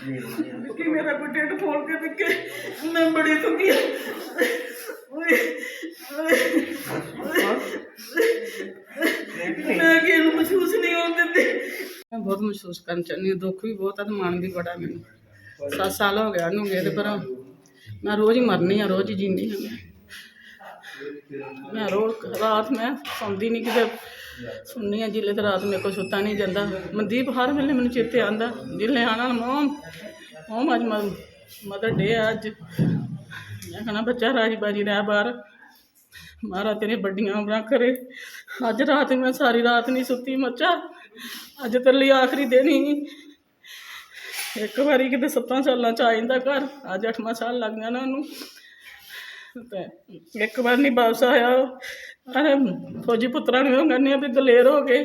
ਕਿ ਮੇਰਾ ਕੋਈ ਢਿੱਡ ਫੋਲ ਕੇ ਦਿੱਕੇ ਮੈਂ ਬੜੀ ਦੁਖੀ ਹਾਂ ਮੈਂ ਕਿ ਇਹਨੂੰ ਮਹਿਸੂਸ ਨਹੀਂ ਹੋਣ ਦਿੰਦੀ। ਮੈਂ ਬਹੁਤ ਮਹਿਸੂਸ ਕਰਨ ਚਾਹੁੰਦੀ ਹਾਂ, ਦੁੱਖ ਵੀ ਬਹੁਤ ਆ ਤੇ ਮਨ ਵੀ ਬੜਾ ਮੈਨੂੰ। ਸੱਤ ਸਾਲ ਹੋ ਗਿਆ ਉਹਨੂੰ ਗਏ ਤੇ ਪਰ। ਮੈਂ ਰੋਜ਼ ਹੀ ਮਰਨੀ ਆ, ਰੋਜ਼ ਹੀ ਜਿੰਦੀ ਹਾਂ ਮੈਂ ਮੈਂ ਰੋਜ਼ ਰਾਤ ਮੈਂ ਸੌਂਦੀ ਨਹੀਂ ਕਿਤੇ ਸੁਣਨੀ ਆ ਜਿੱਲੇ ਤੇ ਰਾਤ ਮੇਰੇ ਕੋਲ ਸੁੱਤਾ ਨਹੀਂ ਜਾਂਦਾ। ਮਨਦੀਪ ਹਰ ਵੇਲੇ ਮੈਨੂੰ ਚੇਤੇ ਆਂਦਾ ਜਿੱਲੇ ਆਣਾ ਮੋਮ ਮੋਮ ਅੱਜ ਮਦਰ ਡੇ ਅੱਜ। ਮੈਂ ਕਹਣਾ ਬੱਚਾ ਰਾਜੀ ਬਾਜੀ ਰਹਿ ਬਾਹਰ। ਮਾਰਾ ਤੇਰੇ ਵੱਡੀਆਂ ਉਮਰਾਂ ਕਰੇ। ਅੱਜ ਰਾਤ ਮੈਂ ਸਾਰੀ ਰਾਤ ਨਹੀਂ ਸੁੱਤੀ, ਮੱਚਾ। ਅੱਜ ਤੇਰੇ ਲਈ ਆਖਰੀ ਦਿਨ ਹੀ। ਇੱਕ ਵਾਰੀ ਕਿਤੇ ਸੱਤਾਂ ਸਾਲਾਂ ਚ ਆ ਜਾਂਦਾ ਘਰ। ਅੱਜ ਅੱਠਵਾਂ ਸਾਲ ਲੱਗ ਜਾਣਾ ਉਹਨੂੰ। ਤੇ ਇੱਕ ਵਾਰ ਨਹੀਂ ਵਾਪਸ ਆਇਆ ਅਰੇ ਫੌਜੀ ਪੁੱਤਰਾਂ ਨੂੰ ਉਹ ਕਹਿੰਦੇ ਆ ਵੀ ਦਲੇਰ ਹੋ ਕੇ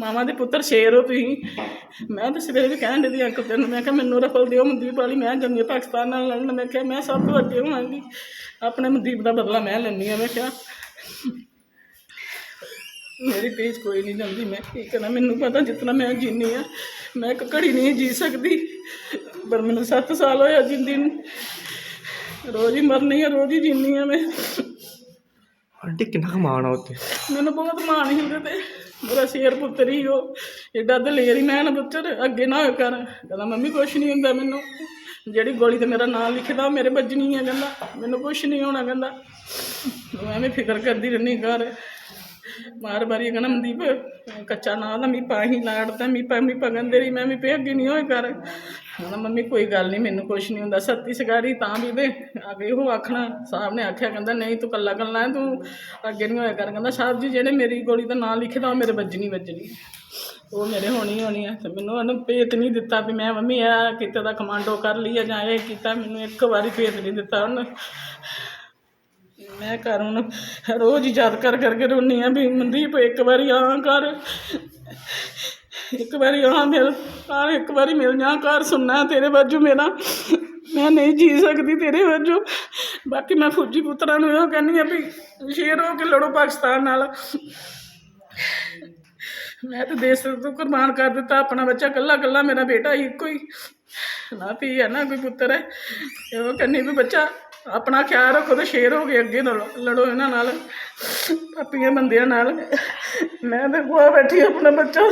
ਮਾਵਾਂ ਦੇ ਪੁੱਤਰ ਸ਼ੇਰ ਹੋ ਤੁਸੀਂ। ਮੈਂ ਤਾਂ ਸਵੇਰੇ ਵੀ ਕਹਿਣ ਦੀ ਅੰਕਲ ਤੈਨੂੰ, ਮੈਂ ਕਿਹਾ ਮੈਨੂੰ ਰਫਲ ਦਿਓ ਮਨਦੀਪ ਵਾਲੀ, ਮੈਂ ਜੰਗੇ ਪਾਕਿਸਤਾਨ ਨਾਲ ਲੜਨ, ਮੈਂ ਕਿਹਾ ਮੈਂ ਸਭ ਤੋਂ ਅੱਗੇ ਹੋਵਾਂਗੀ। ਆਪਣੇ ਮਨਦੀਪ ਦਾ ਬਦਲਾ ਮੈਂ ਲੈਣੀ ਆ, ਮੈਂ ਕਿਹਾ। ਮੇਰੀ ਤੇਜ ਕੋਈ ਨਹੀਂ ਜਾਂਦੀ, ਮੈਂ ਕੀ ਕਰਾਂ, ਮੈਨੂੰ ਪਤਾ ਜਿਤਨਾ ਮੈਂ ਜੀਨੀ ਆ, ਮੈਂ ਇੱਕ ਘੜੀ ਨਹੀਂ ਜੀ ਸਕਦੀ। ਪਰ ਮੈਨੂੰ 7 ਸਾਲ ਹੋਇਆ ਜਿੰਦੀ ਨੂੰ। ਰੋਜ਼ ਹੀ ਮਰਨੀ ਆ ਰੋਜ਼ ਹੀ ਜੀਨੀ ਆ ਮੈਂ। ਆਂਟੀ ਕਿੰਨਾ ਕਮਾਣਾ ਉੱਤੇ ਮੈਨੂੰ ਬਹੁਤ ਮਾਣ ਸੀ ਉਹਦੇ ਤੇ। ਮੇਰਾ ਸ਼ੇਰ ਪੁੱਤਰ ਹੀ ਉਹ ਏਡਾ ਦਲੇਰ ਹੀ ਮੈਂ ਨਾ ਪੁੱਤਰ ਅੱਗੇ ਨਾ ਹੋਇਆ ਕਰ। ਕਹਿੰਦਾ ਮੰਮੀ ਕੁਛ ਨਹੀਂ ਹੁੰਦਾ ਮੈਨੂੰ। ਜਿਹੜੀ ਗੋਲੀ ਤੇ ਮੇਰਾ ਨਾਮ ਲਿਖਦਾ ਉਹ ਮੇਰੇ ਵੱਜਣੀ ਆ ਕਹਿੰਦਾ। ਮੈਨੂੰ ਕੁਛ ਨਹੀਂ ਹੋਣਾ ਕਹਿੰਦਾ। ਮੈਂ ਐਵੇਂ ਫਿਕਰ ਕਰਦੀ ਰਹਿੰਦੀ ਘਰ। ਮਾਰ ਮਾਰੀ ਕਹਿੰਦਾ, ਮਨਦੀਪ, ਕੱਚਾ ਨਾ ਦਾ ਮੀ ਪਾਹੀ ਲਾੜਦਾ ਮੀ ਪਾ ਮੀ ਪਗਨ ਦੇਰੀ ਮੈਂ ਵੀ ਅੱਗੇ ਨਹੀਂ ਹੋਏ ਕਰ। ਕਹਿੰਦਾ, ਮੰਮੀ ਕੋਈ ਗੱਲ ਨਹੀਂ ਮੈਨੂੰ ਕੁਛ ਨਹੀਂ ਹੁੰਦਾ, ਸੱਤੀ ਸਗਾਰੀ ਤਾਂ ਵੀ ਦੇ। ਅੱਗੇ ਉਹ ਆਖਣਾ, ਸਾਹਿਬ ਨੇ ਆਖਿਆ, ਕਹਿੰਦਾ, ਨਹੀਂ ਤੂੰ ਕੱਲਾ ਕੱਲਾ ਤੂੰ ਅੱਗੇ ਨਹੀਂ ਹੋਇਆ ਕਰ। ਕਹਿੰਦਾ, ਸਾਹਿਬ ਜੀ ਜਿਹੜੇ ਮੇਰੀ ਗੋਲੀ ਦਾ ਨਾਂ ਲਿਖਦਾ ਉਹ ਮੇਰੇ ਵੱਜਣੀ ਵੱਜਣੀ ਉਹ ਮੇਰੇ ਹੋਣੀ ਹੋਣੀ ਹੈ। ਤੇ ਮੈਨੂੰ ਉਹਨੂੰ ਭੇਤ ਨਹੀਂ ਦਿੱਤਾ ਵੀ ਮੈਂ, ਮੰਮੀ ਆ ਕਿਤੇ ਦਾ ਕਮਾਂਡੋ ਕਰ ਲਈ ਆ ਜਾਂ ਇਹ ਕੀਤਾ, ਮੈਨੂੰ ਇੱਕ ਵਾਰੀ ਭੇਤ ਨਹੀਂ ਦਿੱਤਾ ਉਹਨੇ। ਮੈਂ ਘਰ ਹੁਣ ਰੋਜ਼ ਹੀ ਯਾਦ ਕਰ ਕਰਕੇ ਰੋਨੀ ਆ ਵੀ ਮਨਦੀਪ ਇੱਕ ਵਾਰੀ ਆ ਕਰ। ਇੱਕ ਵਾਰੀ ਆ ਮਿਲ, ਆ ਇੱਕ ਵਾਰੀ ਮਿਲ ਜਾ ਘਰ ਸੁਣਨਾ ਤੇਰੇ ਵਜੋਂ ਮੇਰਾ। ਮੈਂ ਨਹੀਂ ਜੀ ਸਕਦੀ ਤੇਰੇ ਵਜੋਂ। ਬਾਕੀ ਮੈਂ ਫੌਜੀ ਪੁੱਤਰਾਂ ਨੂੰ ਇਹੋ ਕਹਿੰਦੀ ਆ ਵੀ ਸ਼ੇਰ ਹੋ ਕੇ ਲੜੋ ਪਾਕਿਸਤਾਨ ਨਾਲ। ਮੈਂ ਤਾਂ ਦੇਸ਼ ਤੋਂ ਕੁਰਬਾਨ ਕਰ ਦਿੱਤਾ, ਆਪਣਾ ਬੱਚਾ ਕੱਲਾ ਕੱਲਾ ਮੇਰਾ ਬੇਟਾ ਹੀ ਇੱਕੋ ਹੀ। ਨਾ ਧੀ ਹੈ, ਨਾ ਕੋਈ ਪੁੱਤਰ ਹੈ। ਇਹੋ ਕਹਿੰਦੀ ਵੀ ਬੱਚਾ ਆਪਣਾ ਖਿਆਲ ਰੱਖੋ ਤੇ ਸ਼ੇਰ ਹੋ ਗਏ ਅੱਗੇ ਲੜੋ ਲੜੋ ਇਹਨਾਂ ਨਾਲ ਪਾਪੀਆਂ ਬੰਦਿਆਂ ਨਾਲ। ਮੈਂ ਤੇ ਕੋਲ ਬੈਠੀ ਆਪਣਾ ਬੱਚਾ।